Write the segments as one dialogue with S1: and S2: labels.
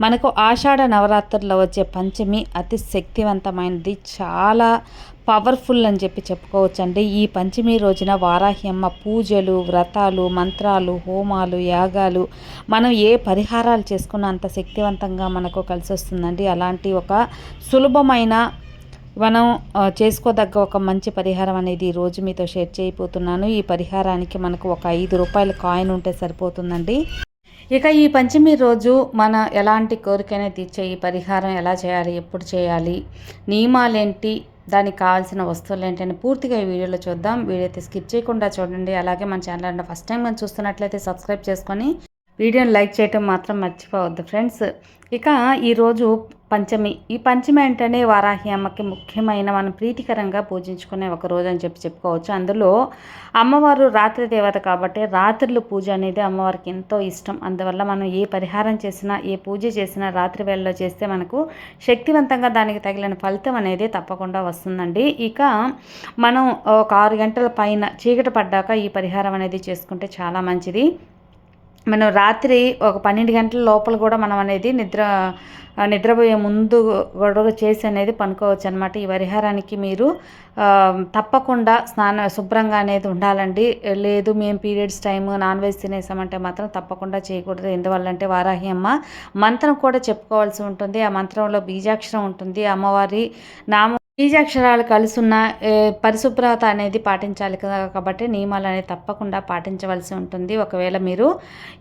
S1: మనకు ఆషాఢ నవరాత్రుల్లో వచ్చే పంచమి అతి శక్తివంతమైనది చాలా పవర్ఫుల్ అని చెప్పి చెప్పుకోవచ్చు అండి ఈ పంచమి రోజున వారాహ్యమ్మ పూజలు వ్రతాలు మంత్రాలు హోమాలు యాగాలు మనం ఏ పరిహారాలు చేసుకున్న అంత శక్తివంతంగా మనకు కలిసి వస్తుందండి. అలాంటి ఒక సులభమైన మనం చేసుకోదగ్గ ఒక మంచి పరిహారం అనేది ఈరోజు మీతో షేర్ చేయబోతున్నాను. ఈ పరిహారానికి మనకు ఒక ఐదు రూపాయల కాయిన్ ఉంటే సరిపోతుందండి. ఇక ఈ పంచమి రోజు మన ఎలాంటి కోరికైనా తీర్చే ఈ పరిహారం ఎలా చేయాలి ఎప్పుడు చేయాలి నియమాలేంటి దానికి కావాల్సిన వస్తువులు ఏంటని పూర్తిగా ఈ వీడియోలో చూద్దాం. వీడియో అయితే స్కిప్ చేయకుండా చూడండి. అలాగే మన ఛానల్ ఫస్ట్ టైం మనం చూస్తున్నట్లయితే సబ్స్క్రైబ్ చేసుకొని వీడియోని లైక్ చేయటం మాత్రం మర్చిపోవద్దు ఫ్రెండ్స్. ఇక ఈరోజు పంచమి. ఈ పంచమి అంటేనే వారాహి అమ్మకి ముఖ్యమైన మనం ప్రీతికరంగా పూజించుకునే ఒక రోజు అని చెప్పి చెప్పుకోవచ్చు. అందులో అమ్మవారు రాత్రి దేవత కాబట్టి రాత్రులు పూజ అనేది అమ్మవారికి ఎంతో ఇష్టం. అందువల్ల మనం ఏ పరిహారం చేసినా ఏ పూజ చేసినా రాత్రి వేళలో చేస్తే మనకు శక్తివంతంగా దానికి తగిలిన ఫలితం అనేది తప్పకుండా వస్తుందండి. ఇక మనం ఒక ఆరు గంటల పైన చీకటి పడ్డాక ఈ పరిహారం అనేది చేసుకుంటే చాలా మంచిది. మనం రాత్రి ఒక పన్నెండు గంటల లోపల కూడా మనం అనేది నిద్ర నిద్రపోయే ముందు గొడవ చేసి అనేది పనుకోవచ్చు అనమాట ఈ పరిహారానికి మీరు తప్పకుండా స్నాన శుభ్రంగా అనేది ఉండాలండి. లేదు మేము పీరియడ్స్ టైం నాన్ వెజ్ తినేసామంటే మాత్రం తప్పకుండా చేయకూడదు. ఎందువల్లంటే వారాహి అమ్మ మంత్రం కూడా చెప్పుకోవాల్సి ఉంటుంది. ఆ మంత్రంలో బీజాక్షరం ఉంటుంది. అమ్మవారి నామ బీజాక్షరాలు కలుసున్న పరిశుభ్రత అనేది పాటించాలి కదా కాబట్టి నియమాలు అనేది తప్పకుండా పాటించవలసి ఉంటుంది. ఒకవేళ మీరు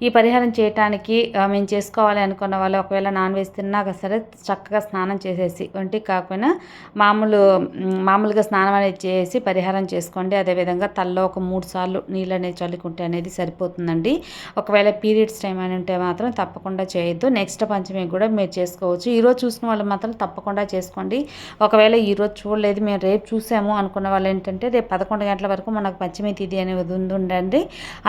S1: ఈ పరిహారం చేయటానికి మేము చేసుకోవాలి అనుకున్న వాళ్ళు ఒకవేళ నాన్ వెజ్ తిన్నాక సరే చక్కగా స్నానం చేసేసి ఒంటికి కాకపోయినా మామూలు మామూలుగా స్నానం అనేది చేసి పరిహారం చేసుకోండి. అదేవిధంగా తల్లో ఒక మూడు సార్లు నీళ్ళు అనేది చల్లుకుంటే అనేది సరిపోతుందండి. ఒకవేళ పీరియడ్స్ టైం అని ఉంటే మాత్రం తప్పకుండా చేయొద్దు. నెక్స్ట్ పంచమి కూడా మీరు చేసుకోవచ్చు. ఈరోజు చూసిన వాళ్ళు మాత్రం తప్పకుండా చేసుకోండి. ఒకవేళ ఈరోజు ఈరోజు చూడలేదు మేము రేపు చూసాము అనుకున్న వాళ్ళు ఏంటంటే రేపు పదకొండు గంటల వరకు మనకు పంచమి తేదీ అనేది ఉందండి.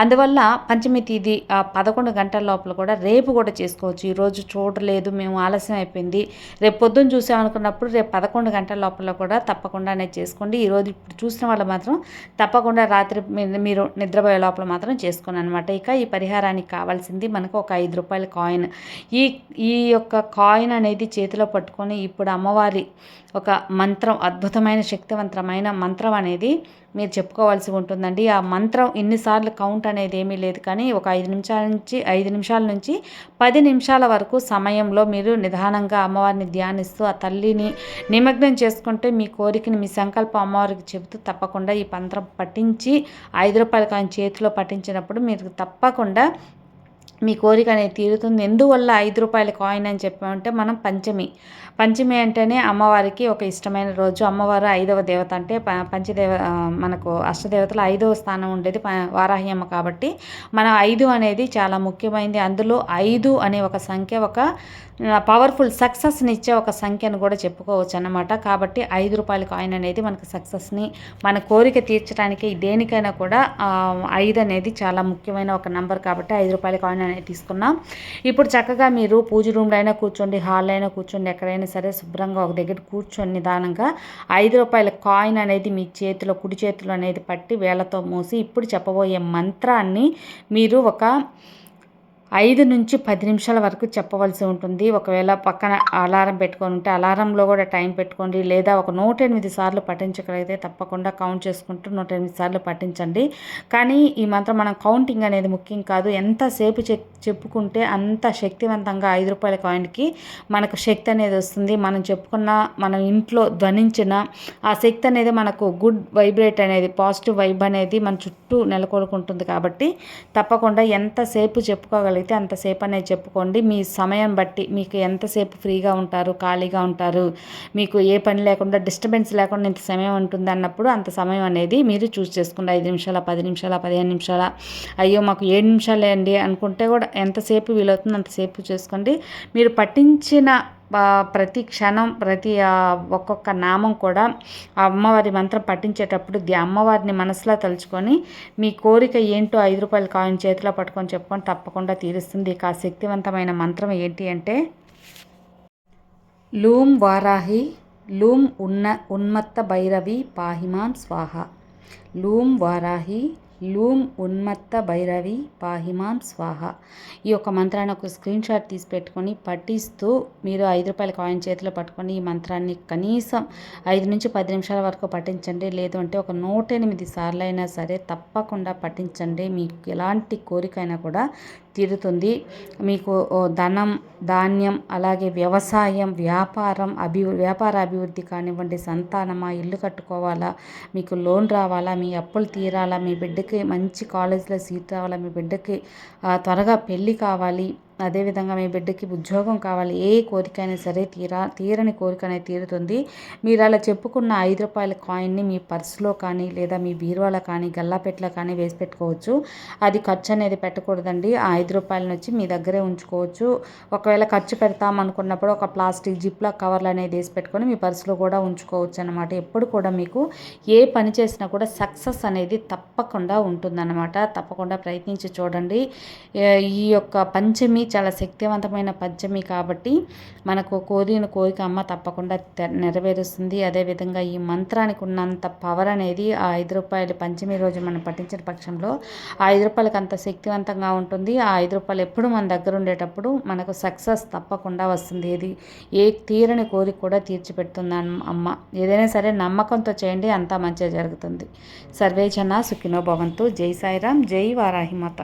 S1: అందువల్ల పంచమి తేదీ పదకొండు గంటల లోపల కూడా రేపు కూడా చేసుకోవచ్చు. ఈరోజు చూడలేదు మేము ఆలస్యం అయిపోయింది. రేపు పొద్దున్న చూసామనుకున్నప్పుడు రేపు పదకొండు గంటల లోపల కూడా తప్పకుండా అనేది చేసుకోండి. ఈరోజు ఇప్పుడు చూసిన వాళ్ళు మాత్రం తప్పకుండా రాత్రి మీరు నిద్రపోయే లోపల మాత్రం చేసుకోండి అనమాట ఇక ఈ పరిహారానికి కావాల్సింది మనకు ఒక ఐదు రూపాయల కాయిన్. ఈ ఈ యొక్క కాయిన్ అనేది చేతిలో పట్టుకొని ఇప్పుడు అమ్మవారి ఒక మంత్ర అద్భుతమైన శక్తివంతమైన మంత్రం అనేది మీరు చెప్పుకోవాల్సి ఉంటుందండి. ఆ మంత్రం ఎన్నిసార్లు కౌంట్ అనేది ఏమీ లేదు. కానీ ఒక ఐదు నిమిషాల నుంచి ఐదు నిమిషాల నుంచి పది నిమిషాల వరకు సమయంలో మీరు నిదానంగా అమ్మవారిని ధ్యానిస్తూ ఆ తల్లిని నిమగ్నం చేసుకుంటే మీ కోరికని మీ సంకల్పం అమ్మవారికి చెబుతూ తప్పకుండా ఈ మంత్రం పఠించి ఐదు రూపాయలు కానీ చేతిలో పట్టించినప్పుడు మీరు తప్పకుండా మీ కోరిక అనేది తీరుతుంది. ఎందువల్ల ఐదు రూపాయల కాయిన్ అని చెప్పామంటే మనం పంచమి. పంచమి అంటేనే అమ్మవారికి ఒక ఇష్టమైన రోజు. అమ్మవారు ఐదవ దేవత అంటే పంచదేవ మనకు అష్టదేవతలు ఐదవ స్థానం ఉండేది వారాహి అమ్మ కాబట్టి. మన ఐదు అనేది చాలా ముఖ్యమైనది అందులో ఐదు అనే ఒక సంఖ్య ఒక పవర్ఫుల్ సక్సెస్ని ఇచ్చే ఒక సంఖ్యను కూడా చెప్పుకోవచ్చు అనమాట కాబట్టి ఐదు రూపాయల కాయిన్ అనేది మనకు సక్సెస్ని మన కోరిక తీర్చడానికి దేనికైనా కూడా ఐదు అనేది చాలా ముఖ్యమైన ఒక నెంబర్ కాబట్టి ఐదు రూపాయల కాయిన్ అనేది తీసుకున్నాం. ఇప్పుడు చక్కగా మీరు పూజ రూమ్లో అయినా కూర్చోండి హాల్లో అయినా కూర్చోండి ఎక్కడైనా సరే శుభ్రంగా ఒక దగ్గర కూర్చొని నిదానంగా. ఐదు రూపాయల కాయిన్ అనేది మీ చేతిలో కుడి చేతిలో అనేది పట్టి వేలతో మూసి ఇప్పుడు చెప్పబోయే మంత్రాన్ని మీరు ఒక ఐదు నుంచి పది నిమిషాల వరకు చెప్పవలసి ఉంటుంది. ఒకవేళ పక్కన అలారం పెట్టుకొని ఉంటే అలారంలో కూడా టైం పెట్టుకోండి. లేదా ఒక నూట ఎనిమిది సార్లు పఠించగలిగితే తప్పకుండా కౌంట్ చేసుకుంటూ నూట ఎనిమిది సార్లు పఠించండి. కానీ ఈ మంత్రం మనం కౌంటింగ్ అనేది ముఖ్యం కాదు. ఎంతసేపు చెప్పుకుంటే అంత శక్తివంతంగా ఐదు రూపాయల కాయిన్కి మనకు శక్తి అనేది వస్తుంది. మనం చెప్పుకున్న మనం ఇంట్లో ధ్వనించిన ఆ శక్తి అనేది మనకు గుడ్ వైబ్రేట్ అనేది పాజిటివ్ వైబ్ అనేది మన చుట్టూ నెలకొల్కుంటుంది కాబట్టి తప్పకుండా ఎంతసేపు చెప్పుకోగలిగితే అయితే అంతసేపు అనేది చెప్పుకోండి. మీ సమయం బట్టి మీకు ఎంతసేపు ఫ్రీగా ఉంటారు ఖాళీగా ఉంటారు మీకు ఏ పని లేకుండా డిస్టర్బెన్స్ లేకుండా ఇంత సమయం ఉంటుంది అన్నప్పుడు అంత సమయం అనేది మీరు చూస్ చేసుకోండి ఐదు నిమిషాల పది నిమిషాల పదిహేను నిమిషాల అయ్యో మాకు ఏడు నిమిషాలే అండి అనుకుంటే కూడా ఎంతసేపు వీలవుతుంది అంతసేపు చేసుకోండి. మీరు పట్టించిన ప్రతి క్షణం ప్రతి ఒక్కొక్క నామం కూడా ఆ అమ్మవారి మంత్రం పట్టించేటప్పుడు అమ్మవారిని మనసులో తలుచుకొని మీ కోరిక ఏంటో ఐదు రూపాయల కాయిన్ చేతిలో పట్టుకొని చెప్పుకొని తప్పకుండా తీరుస్తుంది. ఇక శక్తివంతమైన మంత్రం ఏంటి అంటే లూం వారాహి లూం ఉన్న ఉన్మత్త భైరవి పాహిమాం స్వాహ. లూం వారాహి లూమ్ ఉన్మత్త భైరవి పాహిమాం స్వాహ. ఈ యొక్క మంత్రాన్ని ఒక స్క్రీన్ షాట్ తీసి పెట్టుకొని పఠిస్తూ మీరు ఐదు రూపాయల కాయిన్ చేతిలో పట్టుకొని ఈ మంత్రాన్ని కనీసం ఐదు నుంచి పది నిమిషాల వరకు పఠించండి. లేదు అంటే ఒక నూట ఎనిమిది సార్లు అయినా సరే తప్పకుండా పఠించండి. మీకు ఎలాంటి కోరికైనా కూడా తీరుతుంది. మీకు ధనం ధాన్యం అలాగే వ్యవసాయం వ్యాపారం అభి వ్యాపార అభివృద్ధి కానివ్వండి సంతానమా ఇల్లు కట్టుకోవాలా మీకు లోన్ రావాలా మీ అప్పులు తీరాలా మీ బిడ్డకి మంచి కాలేజీలో సీట్ రావాలా మీ బిడ్డకి త్వరగా పెళ్ళి కావాలి అదేవిధంగా మీ బిడ్డకి ఉద్యోగం కావాలి ఏ కోరిక అయినా సరే తీరా తీరని కోరిక అనేది తీరుతుంది. మీరు అలా చెప్పుకున్న ఐదు రూపాయల కాయిన్ని మీ పర్సులో కానీ లేదా మీ బీరువాలో కానీ గల్లాపెట్లో కానీ వేసి పెట్టుకోవచ్చు. అది ఖర్చు అనేది పెట్టకూడదండి. ఆ ఐదు రూపాయల నుంచి మీ దగ్గరే ఉంచుకోవచ్చు. ఒకవేళ ఖర్చు పెడతామనుకున్నప్పుడు ఒక ప్లాస్టిక్ జిప్లా కవర్లు అనేది వేసి పెట్టుకొని మీ పర్సులో కూడా ఉంచుకోవచ్చు అనమాట ఎప్పుడు కూడా మీకు ఏ పని చేసినా కూడా సక్సెస్ అనేది తప్పకుండా ఉంటుందన్నమాట. తప్పకుండా ప్రయత్నించి చూడండి. ఈ యొక్క పంచమి చాలా శక్తివంతమైన పంచమి కాబట్టి మనకు కోరిన కోరిక అమ్మ తప్పకుండా నెరవేరుస్తుంది. అదేవిధంగా ఈ మంత్రానికి ఉన్నంత పవర్ అనేది ఆ ఐదు రూపాయలు పంచమి రోజు మనం పఠించిన పక్షంలో ఆ ఐదు రూపాయలకి అంత శక్తివంతంగా ఉంటుంది. ఆ ఐదు రూపాయలు ఎప్పుడు మన దగ్గర ఉండేటప్పుడు మనకు సక్సెస్ తప్పకుండా వస్తుంది. ఏది ఏ తీరని కోరిక కూడా తీర్చిపెడుతుంది అమ్మ. ఏదైనా సరే నమ్మకంతో చేయండి అంతా మంచిగా జరుగుతుంది. సర్వేజన సుఖినో భవంతు. జై సాయిరామ్ జై వారాహిమాత